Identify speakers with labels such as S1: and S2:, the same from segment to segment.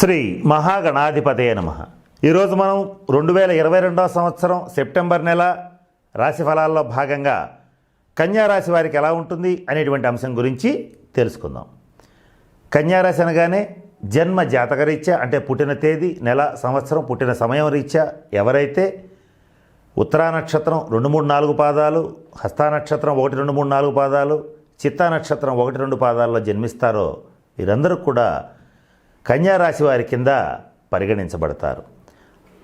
S1: శ్రీ మహాగణాధిపతయ నమ. ఈరోజు మనం రెండు వేల ఇరవై రెండవ సంవత్సరం సెప్టెంబర్ నెల రాశి ఫలాల్లో భాగంగా కన్యారాశి వారికి ఎలా ఉంటుంది అనేటువంటి అంశం గురించి తెలుసుకుందాం. కన్యారాశి అనగానే జన్మ జాతకరీత్యా అంటే పుట్టిన తేదీ నెల సంవత్సరం పుట్టిన సమయం రీత్యా ఎవరైతే ఉత్తరా నక్షత్రం రెండు మూడు నాలుగు పాదాలు హస్తా నక్షత్రం ఒకటి రెండు మూడు నాలుగు పాదాలు చిత్తా నక్షత్రం ఒకటి రెండు పాదాల్లో జన్మిస్తారో వీరందరూ కూడా కన్యారాశి వారి కింద పరిగణించబడతారు.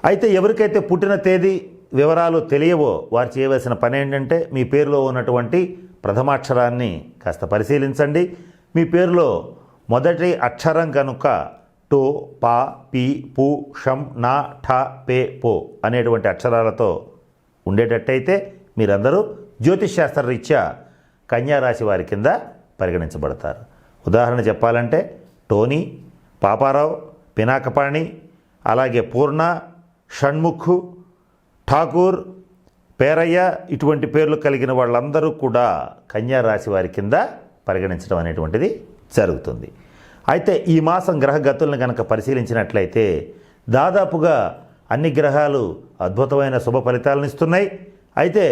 S1: అయితే ఎవరికైతే పుట్టిన తేదీ వివరాలు తెలియవో వారు చేయవలసిన పని ఏంటంటే మీ పేరులో ఉన్నటువంటి ప్రథమాక్షరాన్ని కాస్త పరిశీలించండి. మీ పేరులో మొదటి అక్షరం కనుక టో పా పి పు షం నా ఠ పే పో అనేటువంటి అక్షరాలతో ఉండేటట్టయితే మీరందరూ జ్యోతిష్ శాస్త్ర రీత్యా కన్యారాశి వారి కింద పరిగణించబడతారు. ఉదాహరణ చెప్పాలంటే టోనీ పాపారావు పినాకపాణి అలాగే పూర్ణ షణ్ముఖు ఠాకూర్ పేరయ్య ఇటువంటి పేర్లు కలిగిన వాళ్ళందరూ కూడా కన్యా రాశి వారి కింద పరిగణించడం అనేటువంటిది జరుగుతుంది. అయితే ఈ మాసం గ్రహగతులను కనుక పరిశీలించినట్లయితే దాదాపుగా అన్ని గ్రహాలు అద్భుతమైన శుభ ఫలితాలను ఇస్తున్నాయి. అయితే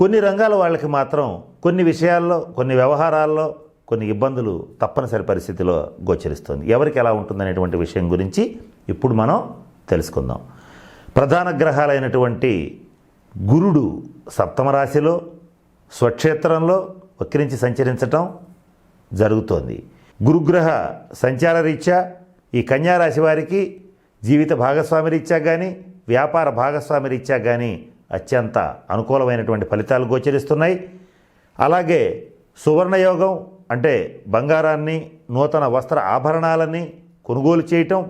S1: కొన్ని రంగాల వాళ్ళకి మాత్రం కొన్ని విషయాల్లో కొన్ని వ్యవహారాల్లో కొన్ని ఇబ్బందులు తప్పనిసరి పరిస్థితిలో గోచరిస్తుంది. ఎవరికి ఎలా ఉంటుందనేటువంటి విషయం గురించి ఇప్పుడు మనం తెలుసుకుందాం. ప్రధాన గ్రహాలైనటువంటి గురుడు సప్తమ రాశిలో స్వక్షేత్రంలో వక్రించి సంచరించటం జరుగుతోంది. గురుగ్రహ సంచార రీత్యా ఈ కన్యారాశి వారికి జీవిత భాగస్వామి రీత్యా కానీ వ్యాపార భాగస్వామి రీత్యా కానీ అత్యంత అనుకూలమైనటువంటి ఫలితాలు గోచరిస్తున్నాయి. అలాగే సువర్ణయోగం అంటే బంగారాన్ని నూతన వస్త్ర ఆభరణాలని కొనుగోలు చేయటం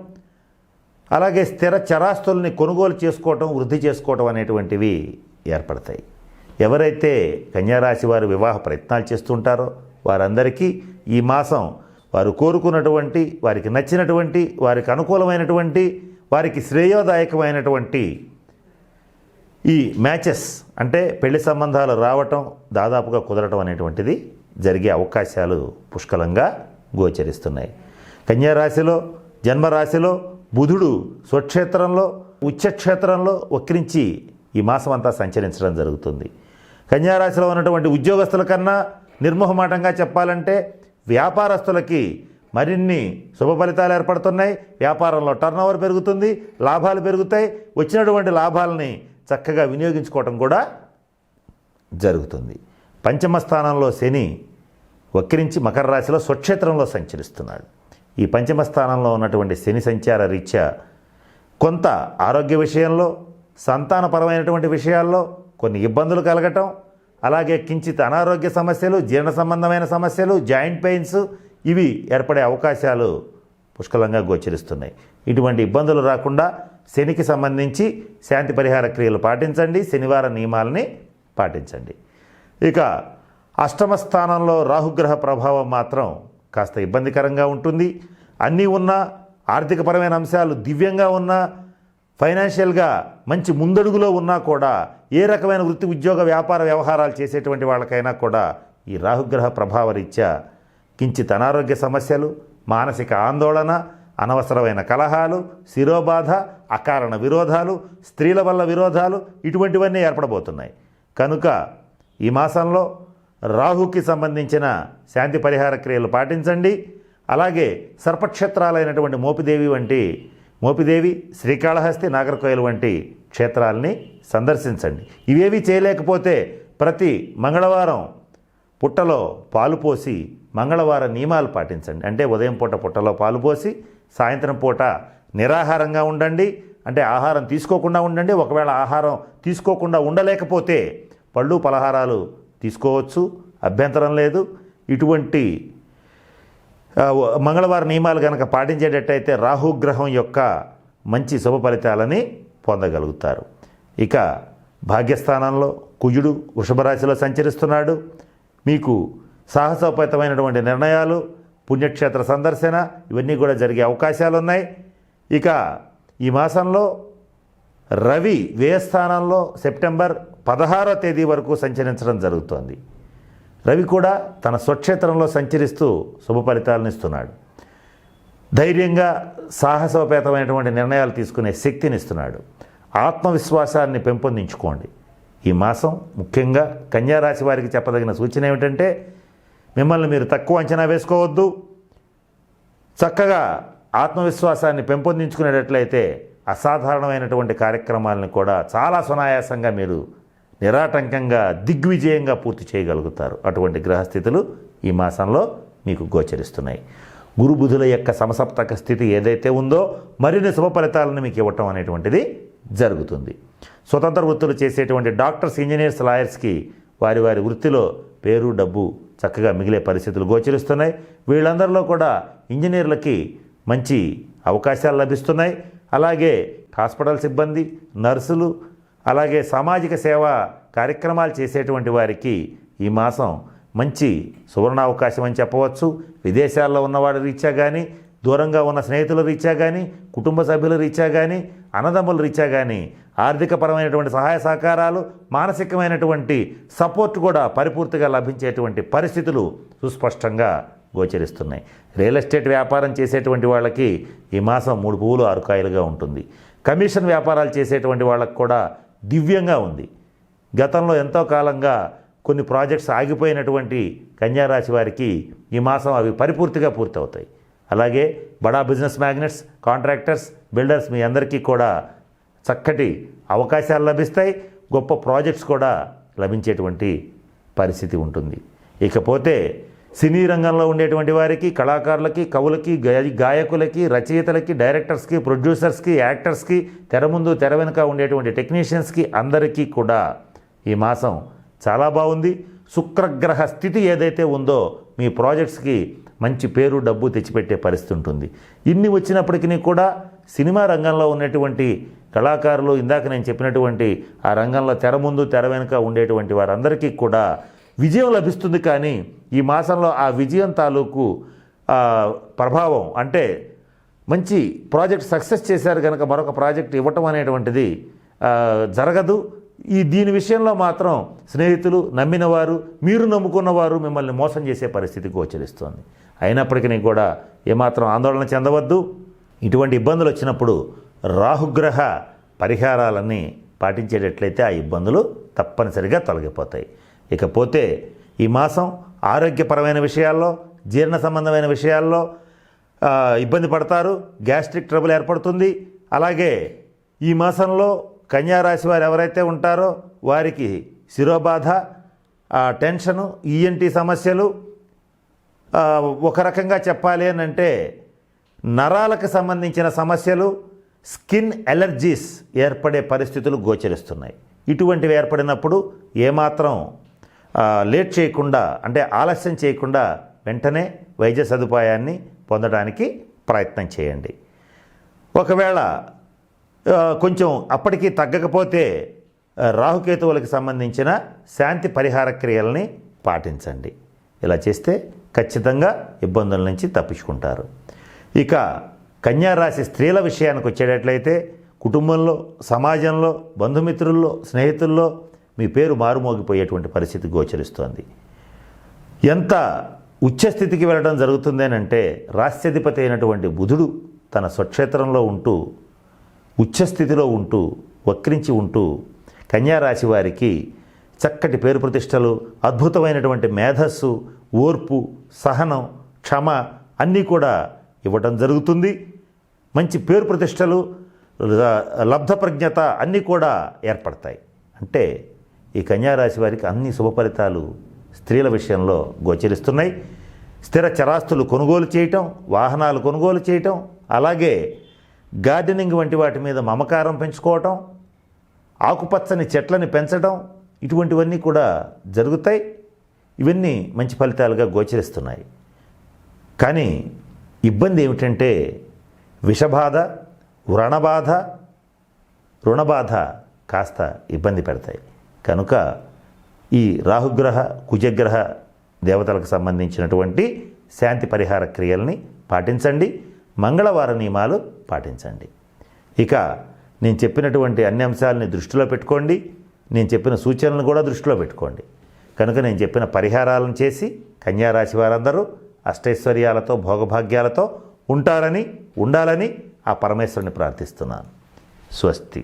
S1: అలాగే స్థిర చరాస్తుల్ని కొనుగోలు చేసుకోవటం వృద్ధి చేసుకోవటం అనేటువంటివి ఏర్పడతాయి. ఎవరైతే కన్యారాశి వారు వివాహ ప్రయత్నాలు చేస్తుంటారో వారందరికీ ఈ మాసం వారు కోరుకున్నటువంటి వారికి నచ్చినటువంటి వారికి అనుకూలమైనటువంటి వారికి శ్రేయోదాయకమైనటువంటి ఈ మ్యాచెస్ అంటే పెళ్ళి సంబంధాలు రావటం దాదాపుగా కుదరటం అనేటువంటిది జరిగే అవకాశాలు పుష్కలంగా గోచరిస్తున్నాయి. కన్యారాశిలో జన్మరాశిలో బుధుడు స్వక్షేత్రంలో ఉచ్చక్షేత్రంలో వక్రించి ఈ మాసం అంతా సంచరించడం జరుగుతుంది. కన్యారాశిలో ఉన్నటువంటి ఉద్యోగస్తుల కన్నా నిర్మోహమాటంగా చెప్పాలంటే వ్యాపారస్తులకి మరిన్ని శుభ ఫలితాలు ఏర్పడుతున్నాయి. వ్యాపారంలో టర్నోవర్ పెరుగుతుంది లాభాలు పెరుగుతాయి. వచ్చినటువంటి లాభాలని చక్కగా వినియోగించుకోవటం కూడా జరుగుతుంది. పంచమ స్థానంలో శని వక్రించి మకర రాశిలో స్వక్షేత్రంలో సంచరిస్తున్నాడు. ఈ పంచమ స్థానంలో ఉన్నటువంటి శని సంచార రీత్యా కొంత ఆరోగ్య విషయంలో సంతానపరమైనటువంటి విషయాల్లో కొన్ని ఇబ్బందులు కలగటం అలాగే కించిత్ అనారోగ్య సమస్యలు జీర్ణ సంబంధమైన సమస్యలు జాయింట్ పెయిన్స్ ఇవి ఏర్పడే అవకాశాలు పుష్కలంగా గోచరిస్తున్నాయి. ఇటువంటి ఇబ్బందులు రాకుండా శనికి సంబంధించి శాంతి పరిహార క్రియలు పాటించండి శనివార నియమాలని పాటించండి. ఇక అష్టమ స్థానంలో రాహుగ్రహ ప్రభావం మాత్రం కాస్త ఇబ్బందికరంగా ఉంటుంది. అన్నీ ఉన్నా ఆర్థికపరమైన అంశాలు దివ్యంగా ఉన్నా ఫైనాన్షియల్గా మంచి ముందడుగులో ఉన్నా కూడా ఏ రకమైన వృత్తి ఉద్యోగ వ్యాపార వ్యవహారాలు చేసేటువంటి వాళ్ళకైనా కూడా ఈ రాహుగ్రహ ప్రభావరీత్యా కించిత్ అనారోగ్య సమస్యలు మానసిక ఆందోళన అనవసరమైన కలహాలు శిరోబాధ అకారణ విరోధాలు స్త్రీల వల్ల విరోధాలు ఇటువంటివన్నీ ఏర్పడబోతున్నాయి. కనుక ఈ మాసంలో రాహుకి సంబంధించిన శాంతి పరిహార క్రియలు పాటించండి. అలాగే సర్పక్షేత్రాలైనటువంటి మోపిదేవి వంటి మోపిదేవి శ్రీకాళహస్తి నాగరకోయలు వంటి క్షేత్రాలని సందర్శించండి. ఇవేవి చేయలేకపోతే ప్రతి మంగళవారం పుట్టలో పాలు పోసి మంగళవార నియమాలు పాటించండి. అంటే ఉదయం పూట పుట్టలో పాలు పోసి సాయంత్రం పూట నిరాహారంగా ఉండండి. అంటే ఆహారం తీసుకోకుండా ఉండండి. ఒకవేళ ఆహారం తీసుకోకుండా ఉండలేకపోతే పళ్ళు పలహారాలు తీసుకోవచ్చు అభ్యంతరం లేదు. ఇటువంటి మంగళవారం నియమాలు కనుక పాటించేటట్టయితే రాహుగ్రహం యొక్క మంచి శుభ ఫలితాలని పొందగలుగుతారు. ఇక భాగ్యస్థానంలో కుజుడు వృషభరాశిలో సంచరిస్తున్నాడు. మీకు సాహసోపేతమైనటువంటి నిర్ణయాలు పుణ్యక్షేత్ర సందర్శన ఇవన్నీ కూడా జరిగే అవకాశాలు ఉన్నాయి ఇక ఈ మాసంలో రవి వ్యయస్థానంలో సెప్టెంబర్ పదహారో తేదీ వరకు సంచరించడం జరుగుతోంది. రవి కూడా తన స్వక్షేత్రంలో సంచరిస్తూ శుభ ఫలితాలను ఇస్తున్నాడు. ధైర్యంగా సాహసోపేతమైనటువంటి నిర్ణయాలు తీసుకునే శక్తిని ఇస్తున్నాడు. ఆత్మవిశ్వాసాన్ని పెంపొందించుకోండి. ఈ మాసం ముఖ్యంగా కన్యారాశి వారికి చెప్పదగిన సూచన ఏమిటంటే మిమ్మల్ని మీరు తక్కువ అంచనా వేసుకోవద్దు. చక్కగా ఆత్మవిశ్వాసాన్ని పెంపొందించుకునేటట్లయితే అసాధారణమైనటువంటి కార్యక్రమాలను కూడా చాలా సునాయాసంగా మీరు నిరాటంకంగా దిగ్విజయంగా పూర్తి చేయగలుగుతారు. అటువంటి గ్రహస్థితులు ఈ మాసంలో మీకు గోచరిస్తున్నాయి. గురుబుధుల యొక్క సమసప్తక స్థితి ఏదైతే ఉందో మరిన్ని శుభ ఫలితాలను మీకు ఇవ్వటం అనేటువంటిది జరుగుతుంది. స్వతంత్ర వృత్తులు చేసేటువంటి డాక్టర్స్ ఇంజనీర్స్ లాయర్స్కి వారి వారి వృత్తిలో పేరు డబ్బు చక్కగా మిగిలే పరిస్థితులు గోచరిస్తున్నాయి. వీళ్ళందరిలో కూడా ఇంజనీర్లకి మంచి అవకాశాలు లభిస్తున్నాయి. అలాగే హాస్పిటల్ సిబ్బంది నర్సులు అలాగే సామాజిక సేవ కార్యక్రమాలు చేసేటువంటి వారికి ఈ మాసం మంచి సువర్ణ అవకాశం అని చెప్పవచ్చు. విదేశాల్లో ఉన్నవాడి రీత్యా కానీ దూరంగా ఉన్న స్నేహితుల రీత్యా కానీ కుటుంబ సభ్యుల రీత్యా కానీ అన్నదమ్ముల రీత్యా కానీ ఆర్థికపరమైనటువంటి సహాయ సహకారాలు మానసికమైనటువంటి సపోర్ట్ కూడా పరిపూర్తిగా లభించేటువంటి పరిస్థితులు సుస్పష్టంగా గోచరిస్తున్నాయి. రియల్ ఎస్టేట్ వ్యాపారం చేసేటువంటి వాళ్ళకి ఈ మాసం మూడు పువ్వులు ఆరు కాయలుగా ఉంటుంది. కమిషన్ వ్యాపారాలు చేసేటువంటి వాళ్ళకు కూడా దివ్యంగా ఉంది. గతంలో ఎంతో కాలంగా కొన్ని ప్రాజెక్ట్స్ ఆగిపోయినటువంటి కన్యారాశి వారికి ఈ మాసం అవి పరిపూర్తిగా పూర్తవుతాయి. అలాగే బడా బిజినెస్ మ్యాగ్నెట్స్ కాంట్రాక్టర్స్ బిల్డర్స్ మీ అందరికీ కూడా చక్కటి అవకాశాలు లభిస్తాయి. గొప్ప ప్రాజెక్ట్స్ కూడా లభించేటువంటి పరిస్థితి ఉంటుంది. ఇకపోతే సినీ రంగంలో ఉండేటువంటి వారికి కళాకారులకి కవులకి గాయకులకి రచయితలకి డైరెక్టర్స్కి ప్రొడ్యూసర్స్కి యాక్టర్స్కి తెర ముందు తెర వెనుక ఉండేటువంటి టెక్నీషియన్స్కి అందరికీ కూడా ఈ మాసం చాలా బాగుంది. శుక్రగ్రహ స్థితి ఏదైతే ఉందో మీ ప్రాజెక్ట్స్కి మంచి పేరు డబ్బు తెచ్చిపెట్టే పరిస్థితి ఉంటుంది. ఇన్ని వచ్చినప్పటికీ కూడా సినిమా రంగంలో ఉన్నటువంటి కళాకారులు ఇందాక నేను చెప్పినటువంటి ఆ రంగంలో తెర ముందు తెర వెనుక ఉండేటువంటి వారందరికీ కూడా విజయం లభిస్తుంది కానీ ఈ మాసంలో ఆ విజయం తాలూకు ప్రభావం అంటే మంచి ప్రాజెక్ట్ సక్సెస్ చేశారు కనుక మరొక ప్రాజెక్ట్ ఇవ్వటం అనేటువంటిది జరగదు. ఈ దీని విషయంలో మాత్రం స్నేహితులు నమ్మినవారు మీరు నమ్ముకున్నవారు మిమ్మల్ని మోసం చేసే పరిస్థితి గోచరిస్తోంది. అయినప్పటికీ కూడా ఏమాత్రం ఆందోళన చెందవద్దు. ఇటువంటి ఇబ్బందులు వచ్చినప్పుడు రాహుగ్రహ పరిహారాలన్నీ పాటించేటట్లయితే ఆ ఇబ్బందులు తప్పనిసరిగా తొలగిపోతాయి. ఇకపోతే ఈ మాసం ఆరోగ్యపరమైన విషయాల్లో జీర్ణ సంబంధమైన విషయాల్లో ఇబ్బంది పడతారు గ్యాస్ట్రిక్ ట్రబుల్ ఏర్పడుతుంది. అలాగే ఈ మాసంలో కన్యారాశి వారు ఎవరైతే ఉంటారో వారికి శిరోబాధ టెన్షను ఈఎన్టీ సమస్యలు ఒక రకంగా చెప్పాలి అని అంటే నరాలకు సంబంధించిన సమస్యలు స్కిన్ ఎలర్జీస్ ఏర్పడే పరిస్థితులు గోచరిస్తున్నాయి. ఇటువంటివి ఏర్పడినప్పుడు ఏమాత్రం లేట్ చేయకుండా అంటే ఆలస్యం చేయకుండా వెంటనే వైద్య సదుపాయాన్ని పొందడానికి ప్రయత్నం చేయండి. ఒకవేళ కొంచెం అప్పటికి తగ్గకపోతే రాహుకేతువులకు సంబంధించిన శాంతి పరిహార క్రియల్ని పాటించండి. ఇలా చేస్తే ఖచ్చితంగా ఇబ్బందుల నుంచి తప్పించుకుంటారు. ఇక కన్యారాశి స్త్రీల విషయానికి వచ్చేటట్లయితే కుటుంబంలో సమాజంలో బంధుమిత్రుల్లో స్నేహితుల్లో మీ పేరు మారుమోగిపోయేటువంటి పరిస్థితి గోచరిస్తోంది. ఎంత ఉచ్చస్థితికి వెళ్ళడం జరుగుతుంది అని రాష్ట్రాధిపతి అయినటువంటి బుధుడు తన స్వక్షేత్రంలో ఉంటూ ఉచ్చస్థితిలో ఉంటూ వక్రించి ఉంటూ కన్యారాశి వారికి చక్కటి పేరు ప్రతిష్టలు అద్భుతమైనటువంటి మేధస్సు ఓర్పు సహనం క్షమ అన్నీ కూడా ఇవ్వటం జరుగుతుంది. మంచి పేరు ప్రతిష్టలు లబ్ధ ప్రజ్ఞత అన్నీ కూడా ఏర్పడతాయి. అంటే ఈ కన్యారాశి వారికి అన్ని శుభ ఫలితాలు స్త్రీల విషయంలో గోచరిస్తున్నాయి. స్థిర చరాస్తులు కొనుగోలు చేయటం వాహనాలు కొనుగోలు చేయటం అలాగే గార్డెనింగ్ వంటి వాటి మీద మమకారం పెంచుకోవటం ఆకుపచ్చని చెట్లని పెంచడం ఇటువంటివన్నీ కూడా జరుగుతాయి. ఇవన్నీ మంచి ఫలితాలుగా గోచరిస్తున్నాయి. కానీ ఇబ్బంది ఏమిటంటే విషబాధ వ్రణబాధ రుణబాధ కాస్త ఇబ్బంది పెడతాయి. కనుక ఈ రాహుగ్రహ కుజగ్రహ దేవతలకు సంబంధించినటువంటి శాంతి పరిహార క్రియల్ని పాటించండి. మంగళవార నియమాలు పాటించండి. ఇక నేను చెప్పినటువంటి అన్ని అంశాలని దృష్టిలో పెట్టుకోండి. నేను చెప్పిన సూచనలను కూడా దృష్టిలో పెట్టుకోండి. కనుక నేను చెప్పిన పరిహారాలను చేసి కన్యారాశి వారందరూ అష్టైశ్వర్యాలతో భోగభాగ్యాలతో ఉంటారని ఉండాలని ఆ పరమేశ్వరుని ప్రార్థిస్తున్నాను. స్వస్తి.